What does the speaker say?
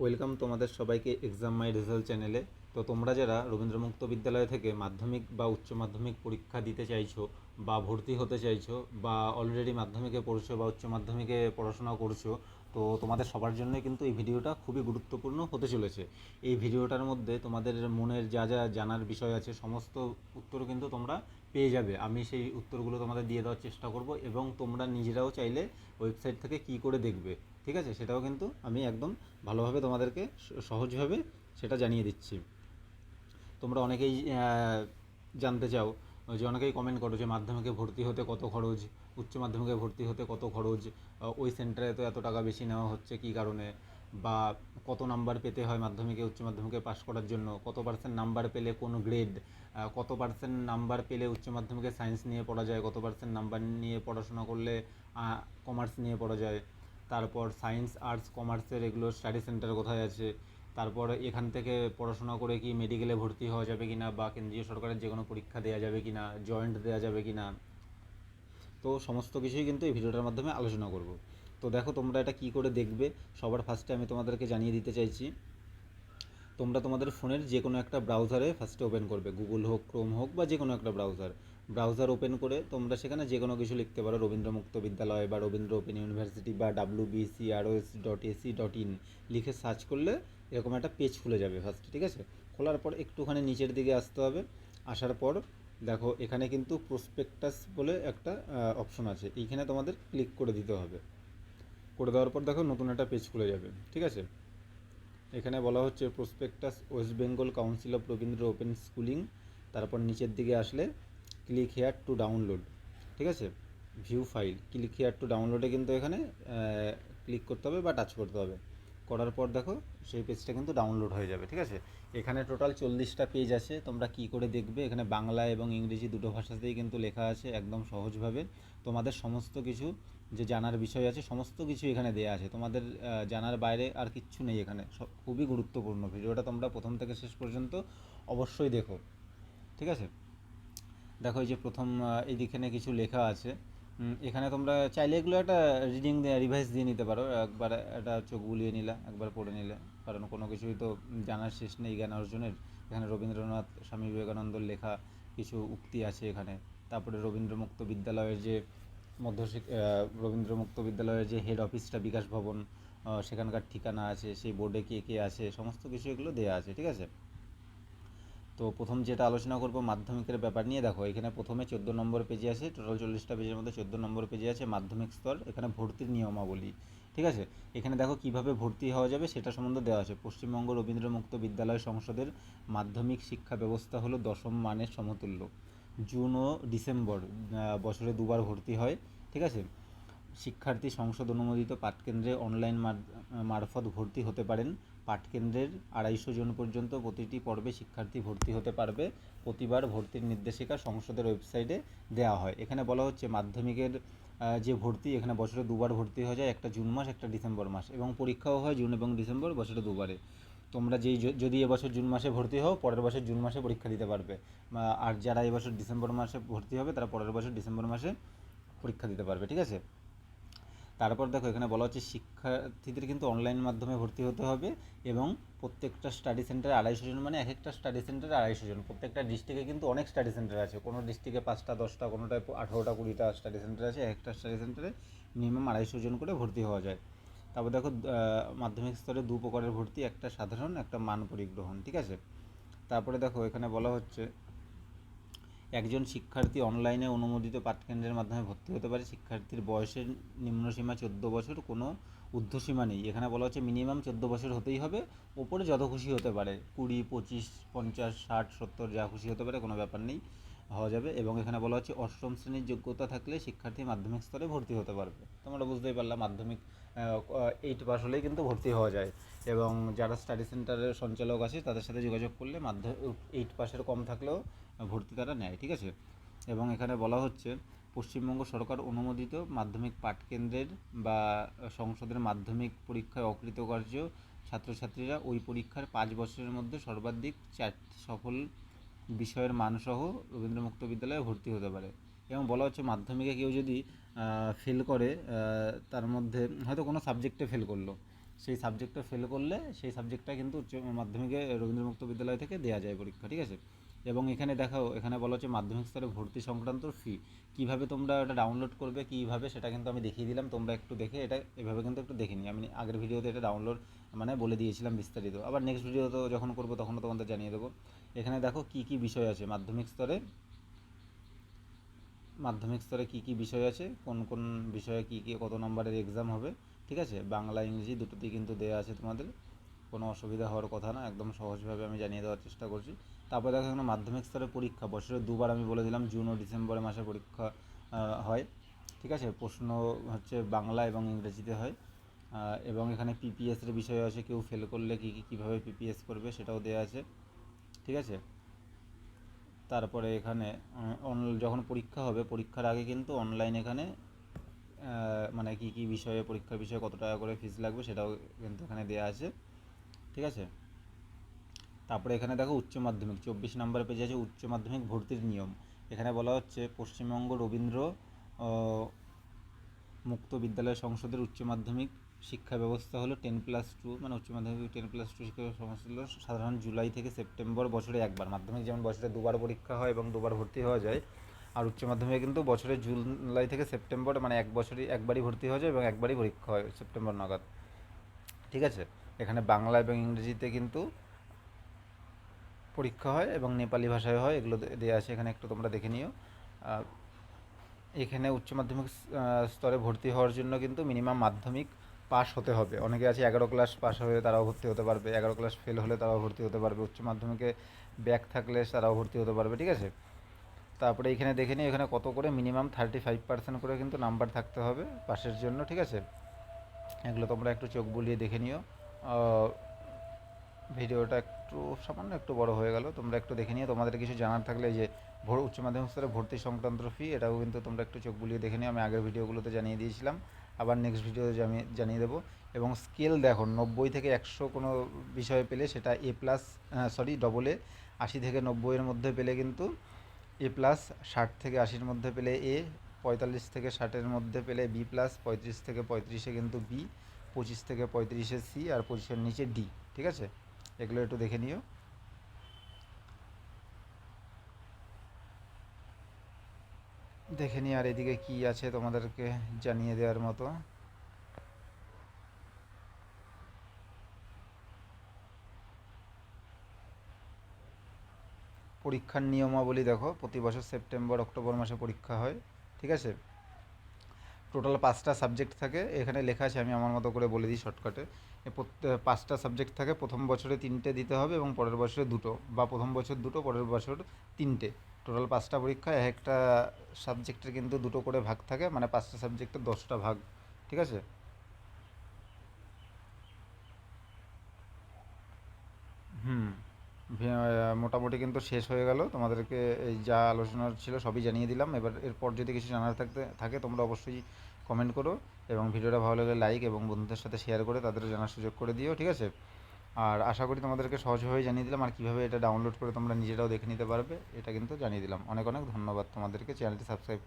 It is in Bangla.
ওয়েলকাম তোমাদের সবাইকে এক্সাম মাই রেজাল্ট চ্যানেলে তো তোমরা যারা রবীন্দ্রমুক্ত বিদ্যালয় থেকে মাধ্যমিক বা উচ্চ মাধ্যমিক পরীক্ষা দিতে চাইছো বা ভর্তি হতে চাইছো বা অলরেডি মাধ্যমিকে পড়ছো বা উচ্চ মাধ্যমিকে পড়াশোনা করছ, তো তোমাদের সবার জন্য কিন্তু এই ভিডিওটা খুবই গুরুত্বপূর্ণ হতে চলেছে। এই ভিডিওটার মধ্যে তোমাদের মনের যা যা জানার বিষয় আছে, সমস্ত উত্তর কিন্তু তোমরা পেয়ে যাবে। আমি সেই উত্তরগুলো তোমাদের দিয়ে দেওয়ার চেষ্টা করব এবং তোমরা নিজেরাও চাইলে ওয়েবসাইট থেকে কী করে দেখবে। ঠিক আছে? সেটাও কিন্তু আমি একদম ভালোভাবে তোমাদেরকে সহজভাবে সেটা জানিয়ে দিচ্ছি। তোমরা অনেকেই জানতে চাও যে অনেকেই কমেন্ট করো যে মাধ্যমিকে ভর্তি হতে কত খরচ, উচ্চ মাধ্যমিকে ভর্তি হতে কত খরচ ওই সেন্টারে তো এত টাকা বেশি নেওয়া হচ্ছে কী কারণে? বা কত নাম্বার পেতে হয় মাধ্যমিকে, উচ্চ মাধ্যমিকে পাশ করার জন্য? কত পার্সেন্ট নাম্বার পেলে কোন গ্রেড কত পার্সেন্ট নাম্বার পেলে উচ্চ মাধ্যমিকে সায়েন্স নিয়ে পড়া যায়? কত পার্সেন্ট নাম্বার নিয়ে পড়াশোনা করলে কমার্স নিয়ে পড়া যায়? তারপর সায়েন্স, আর্টস, কমার্সের এগুলো স্টাডি সেন্টার কোথায় আছে? তারপর এখান থেকে পড়াশোনা করে কি মেডিকেলে ভর্তি হওয়া যাবে কি না বা কেন্দ্রীয় সরকারের যে কোনো পরীক্ষা দেওয়া যাবে কি না জয়েন্ট দেওয়া যাবে কি না তো সমস্ত কিছুই কিন্তু এই ভিডিওটার মাধ্যমে আলোচনা করব। তো দেখো তোমরা এটা কী করে দেখবে? সবার ফার্স্টে আমি তোমাদেরকে জানিয়ে দিতে চাইছি। তোমরা তোমাদের ফোনের যে কোনো একটা ব্রাউজারে ফার্স্টে ওপেন করবে। গুগল হোক ক্রোম হোক বা যে কোনো একটা ব্রাউজার ব্রাউজার ওপেন করে তোমরা সেখানে যে কোনো কিছু লিখতে পারো, রবীন্দ্র মুক্ত বিদ্যালয় বা রবীন্দ্র ওপেন ইউনিভার্সিটি বা W BC ROS dot AC dot in লিখে সার্চ করলে এরকম একটা পেজ খুলে যাবে ফার্স্ট ঠিক আছে? খোলার পর একটুখানি নিচের দিকে আসতে হবে, আসার পর দেখো এখানে কিন্তু প্রসপেক্টাস বলে একটা অপশন আছে, এইখানে তোমাদের ক্লিক করে দিতে হবে। করে দেওয়ার পর দেখো নতুন একটা পেজ খুলে যাবে, ঠিক আছে? এখানে বলা হচ্ছে prospectus West Bengal council of Rabindra open schooling তারপর নিচের দিকে আসলে ক্লিক হেয়ার টু ডাউনলোড ঠিক আছে? View file click here to ডাউনলোডে কিন্তু এখানে ক্লিক করতে হবে বা টাচ করতে হবে। করার পর দেখো, সেই পেজটা কিন্তু ডাউনলোড হয়ে যাবে, ঠিক আছে? এখানে টোটাল চল্লিশটা পেজ আছে, তোমরা কি করে দেখবে? এখানে বাংলা এবং ইংরেজি দুটো ভাষাতেই কিন্তু লেখা আছে একদম সহজভাবে। তোমাদের সমস্ত কিছু যে জানার বিষয় আছে, সমস্ত কিছু এখানে দেওয়া আছে। তোমাদের জানার বাইরে আর কিচ্ছু নেই এখানে। সব খুবই গুরুত্বপূর্ণ। ভিডিওটা তোমরা প্রথম থেকে শেষ পর্যন্ত অবশ্যই দেখো, ঠিক আছে? দেখো এই যে প্রথম আহ, এইদিখানে কিছু লেখা আছে। এখানে তোমরা চাইলে এগুলো একটা রিডিং রিভাইজ দিয়ে নিতে পারো। একবার একটা চোখ বুলিয়ে নিলে একবার পড়ে নিলে। কারণ কোনো কিছুই তো জানার শেষ নেই জ্ঞান অর্জনের। এখানে রবীন্দ্রনাথ স্বামী বিবেকানন্দর লেখা কিছু উক্তি আছে এখানে। তারপরে রবীন্দ্রমুক্ত বিদ্যালয়ের যে মধ্য রবীন্দ্রমুক্ত বিদ্যালয়ের যে হেড অফিসটা বিকাশ ভবন সেখানকার ঠিকানা আছে সেই বোর্ডে কে কে আছে সমস্ত কিছু এগুলো দেওয়া আছে ঠিক আছে? তো প্রথম যেটা আলোচনা করব মাধ্যমিকের ব্যাপার নিয়ে, দেখো এখানে প্রথমে চোদ্দ নম্বর পেজে আছে টোটাল চল্লিশটা পেজের মধ্যে চোদ্দ নম্বর পেজে আছে মাধ্যমিক স্তর, এখানে ভর্তির নিয়মাবলী, ঠিক আছে? এখানে দেখো কীভাবে ভর্তি হওয়া যাবে সেটা সম্বন্ধে দেওয়া আছে। পশ্চিমবঙ্গ রবীন্দ্র মুক্ত বিদ্যালয় সংসদের মাধ্যমিক শিক্ষা ব্যবস্থা হলো দশম মানের সমতুল্য। জুন ও ডিসেম্বর বছরে দুবার ভর্তি হয়, ঠিক আছে? শিক্ষার্থী সংসদ অনুমোদিত পাঠকেন্দ্রে অনলাইন মারফত ভর্তি হতে পারেন। পাঠকেন্দ্রের আড়াইশো জন পর্যন্ত প্রতিটি পর্বে শিক্ষার্থী ভর্তি হতে পারবে। প্রতিবার ভর্তির নির্দেশিকা সংসদের ওয়েবসাইটে দেওয়া হয়। এখানে বলা হচ্ছে, মাধ্যমিকের যে ভর্তি, এখানে বছরে দুবার ভর্তি হয়ে যায়, একটা জুন মাস, একটা ডিসেম্বর মাস এবং পরীক্ষাও হয় জুন এবং ডিসেম্বর, বছরে দুবারে। তোমরা যেই যদি এবছর জুন মাসে ভর্তি হও, পরের বছর জুন মাসে পরীক্ষা দিতে পারবে। আর যারা এবছর ডিসেম্বর মাসে ভর্তি হবে, তারা পরের বছর ডিসেম্বর মাসে পরীক্ষা দিতে পারবে, ঠিক আছে? তারপর দেখো এখানে বলা হচ্ছে শিক্ষার্থীদের কিন্তু অনলাইন মাধ্যমে ভর্তি হতে হবে এবং প্রত্যেকটা স্টাডি সেন্টারে আড়াইশো জন মানে এক একটা স্টাডি সেন্টারে আড়াইশো জন। প্রত্যেকটা ডিস্ট্রিক্টে কিন্তু অনেক স্টাডি সেন্টার আছে। কোনো ডিস্ট্রিক্টে পাঁচটা, দশটা কোনোটায় আঠারোটা, কুড়িটা স্টাডি সেন্টার আছে। এক একটা স্টাডি সেন্টারে মিনিমাম আড়াইশো জন করে ভর্তি হওয়া যায়। তারপর দেখো মাধ্যমিক স্তরে দু প্রকারের ভর্তি, একটা সাধারণ, একটা মান পরিগ্রহণ, ঠিক আছে? তারপরে দেখো, এখানে বলা হচ্ছে একজন শিক্ষার্থী অনলাইনে অনুমোদিত পাঠকেন্দ্রের মাধ্যমে ভর্তি হতে পারে। শিক্ষার্থীর বয়সের নিম্নসীমা চোদ্দ বছর, কোনো ঊর্ধ্বসীমা নেই। এখানে বলা হচ্ছে মিনিমাম চোদ্দ বছর হতেই হবে। ওপরে যত খুশি হতে পারে, কুড়ি, পঁচিশ, পঞ্চাশ, ষাট, সত্তর, যা খুশি হতে পারে, কোনো ব্যাপার নেই, হওয়া যাবে। এবং এখানে বলা হচ্ছে অষ্টম শ্রেণির যোগ্যতা থাকলে শিক্ষার্থী মাধ্যমিক স্তরে ভর্তি হতে পারবে। তোমরা বুঝতেই পারলাম মাধ্যমিক এইট পাস হলেই কিন্তু ভর্তি হওয়া যায়। এবং যারা স্টাডি সেন্টারের সঞ্চালক আছে, তাদের সাথে যোগাযোগ করলে মাধ্যমিক এইট পাসের কম থাকলেও ভর্তি তারা নেয়, ঠিক আছে? এবং এখানে বলা হচ্ছে, পশ্চিমবঙ্গ সরকার অনুমোদিত মাধ্যমিক পাঠকেন্দ্রের বা সংসদের মাধ্যমিক পরীক্ষায় অকৃতকার্য ছাত্রছাত্রীরা ওই পরীক্ষার পাঁচ বছরের মধ্যে সর্বাধিক চারটি সফল বিষয়ের মানসহ রবীন্দ্র মুক্ত বিদ্যালয়ে ভর্তি হতে পারে। এবং বলা হচ্ছে, মাধ্যমিকে কেউ যদি ফেল করে তার মধ্যে হয়তো কোনো সাবজেক্টে ফেল করল। সেই সাবজেক্টটা ফেল করলে, সেই সাবজেক্টটা কিন্তু উচ্চ মাধ্যমিকে রবীন্দ্র মুক্ত বিদ্যালয় থেকে দেওয়া যায় পরীক্ষা, ঠিক আছে? এবং এখানে দেখাও এখানে বলা হচ্ছে মাধ্যমিক স্তরে ভর্তি সংক্রান্ত ফি কীভাবে তোমরা এটা ডাউনলোড করবে, কীভাবে সেটা কিন্তু আমি দেখিয়ে দিলাম, তোমরা একটু দেখে এটা এভাবে কিন্তু একটু দেখে আমি আগের ভিডিওতে এটা ডাউনলোড মানে বলে দিয়েছিলাম বিস্তারিত। আবার নেক্সট ভিডিও তো যখন করব তখনও তোমাদের জানিয়ে দেবো। এখানে দেখো কী কী বিষয় আছে, মাধ্যমিক স্তরে মাধ্যমিক স্তরে কী কী বিষয় আছে, কোন কোন বিষয়ে কী কী, কত নম্বরের এক্সাম হবে, ঠিক আছে? বাংলা, ইংরেজি দুটোতেই কিন্তু দেওয়া আছে তোমাদের। কোনো অসুবিধা হওয়ার কথা না, একদম সহজভাবে আমি জানিয়ে দেওয়ার চেষ্টা করছি। তারপরে দেখো এখানে মাধ্যমিক স্তরে পরীক্ষা। বছরে দুবার আমি বলে দিলাম, জুন ও ডিসেম্বরে মাসে পরীক্ষা হয়। ঠিক আছে? প্রশ্ন হচ্ছে বাংলা এবং ইংরেজিতে হয়। এবং এখানে পিপিএস এর বিষয় আছে, কেউ ফেল করলে কী কী, কীভাবে পিপিএস করবে সেটাও দেওয়া আছে। ঠিক আছে? তারপরে এখানে যখন পরীক্ষা হবে, পরীক্ষার আগে কিন্তু অনলাইন এখানে মানে কী কী বিষয়ে, পরীক্ষার বিষয়ে কত টাকা করে ফিস লাগবে সেটাও কিন্তু এখানে দেওয়া আছে। ঠিক আছে? তারপরে এখানে দেখো উচ্চ মাধ্যমিক, চব্বিশ নম্বর পেজে আছে উচ্চ মাধ্যমিক ভর্তির নিয়ম। এখানে বলা হচ্ছে পশ্চিমবঙ্গ রবীন্দ্র মুক্ত বিদ্যালয় সংসদের উচ্চ মাধ্যমিক শিক্ষা ব্যবস্থা হলো টেন প্লাস টু মানে উচ্চ মাধ্যমিক টেন প্লাস টু শিক্ষা ব্যবস্থা হলো সাধারণ জুলাই থেকে সেপ্টেম্বর বছরে একবার। মাধ্যমিক যেমন বছরে দুবার পরীক্ষা হয় এবং দুবার ভর্তি হওয়া যায়, আর উচ্চ মাধ্যমিকে কিন্তু বছরে জুলাই থেকে সেপ্টেম্বর মানে এক বছরই একবারই ভর্তি হওয়া যায় এবং একবারই পরীক্ষা হয় সেপ্টেম্বর নাগাদ। ঠিক আছে? এখানে বাংলা এবং ইংরেজিতে কিন্তু পরীক্ষা হয় এবং নেপালি ভাষায় হয়, এগুলো দেওয়া আছে, এখানে একটু তোমরা দেখে নিও। এখানে উচ্চ মাধ্যমিক স্তরে ভর্তি হওয়ার জন্য কিন্তু মিনিমাম মাধ্যমিক পাশ হতে হবে। অনেকে আছে এগারো ক্লাস পাস হয়ে তারাও ভর্তি হতে পারবে, এগারো ক্লাস ফেল হলে তারাও ভর্তি হতে পারবে, উচ্চ মাধ্যমিকে ব্যাক থাকলে তারাও ভর্তি হতে পারবে, ঠিক আছে? তারপরে এখানে দেখে নিই এখানে কত করে মিনিমাম থার্টি ফাইভ পার্সেন্ট করে কিন্তু নাম্বার থাকতে হবে পাশের জন্য, ঠিক আছে? এগুলো তোমরা একটু চোখ বুলিয়ে দেখে নিও। ভিডিওটা একটু সামান্য একটু বড় হয়ে গেল। তোমরা একটু দেখে নিও। তোমাদের কিছু জানার থাকলে যে ভোর উচ্চ মাধ্যমিক স্তরে ভর্তি সংক্রান্ত ফি এটাও কিন্তু তোমরা একটু চোখ বুলিয়ে দেখে নিও। আমি আগের ভিডিওগুলোতে জানিয়ে দিয়েছিলাম। আবার নেক্সট ভিডিওতে জানিয়ে জানিয়ে দেবো। এবং স্কেল দেখো, নব্বই থেকে একশো কোনো বিষয়ে পেলে সেটা A plus sorry double A আশি থেকে নব্বইয়ের মধ্যে পেলে কিন্তু এ প্লাস ষাট থেকে আশির মধ্যে পেলে এ পঁয়তাল্লিশ থেকে ষাটের মধ্যে পেলে বি প্লাস পঁয়ত্রিশ থেকে পঁয়ত্রিশে কিন্তু বি পঁচিশ থেকে পঁয়ত্রিশে সি আর পঁচিশের নিচে ডি ঠিক আছে? এগুলো একটু দেখে নিও। দেখে নিই আর এদিকে কি আছে তোমাদেরকে জানিয়ে দেওয়ার মতো। পরীক্ষার নিয়মাবলী দেখো, প্রতি বছর সেপ্টেম্বর, অক্টোবর মাসে পরীক্ষা হয়, ঠিক আছে? টোটাল পাঁচটা সাবজেক্ট থাকে। এখানে লেখা আছে, আমি আমার মতো করে বলে দিই শর্টকাটে। পাঁচটা সাবজেক্ট থাকে, প্রথম বছরে তিনটে দিতে হবে এবং পরের বছরে দুটো বা প্রথম বছর দুটো, পরের বছর তিনটে। টোটাল পাঁচটা পরীক্ষা, এক একটা সাবজেক্টের কিন্তু দুটো করে ভাগ থাকে মানে পাঁচটা সাবজেক্টের দশটা ভাগ, ঠিক আছে? হুম। মোটামুটি কিন্তু শেষ হয়ে গেল। তোমাদেরকে এই যা আলোচনা ছিল সবই জানিয়ে দিলাম। এবার এরপর যদি কিছু জানার থাকতে, থাকে, তোমরা অবশ্যই কমেন্ট করো এবং ভিডিওটা ভালো লাগলে লাইক এবং বন্ধুদের সাথে শেয়ার করে তাদেরও জানার সুযোগ করে দিও, ঠিক আছে? আর আশা করি তোমাদেরকে সহজভাবে জানিয়ে দিলাম আর কীভাবে এটা ডাউনলোড করে তোমরা নিজেরাও দেখে নিতে পারবে, এটা কিন্তু জানিয়ে দিলাম। অনেক অনেক ধন্যবাদ তোমাদেরকে। চ্যানেলটি সাবস্ক্রাইব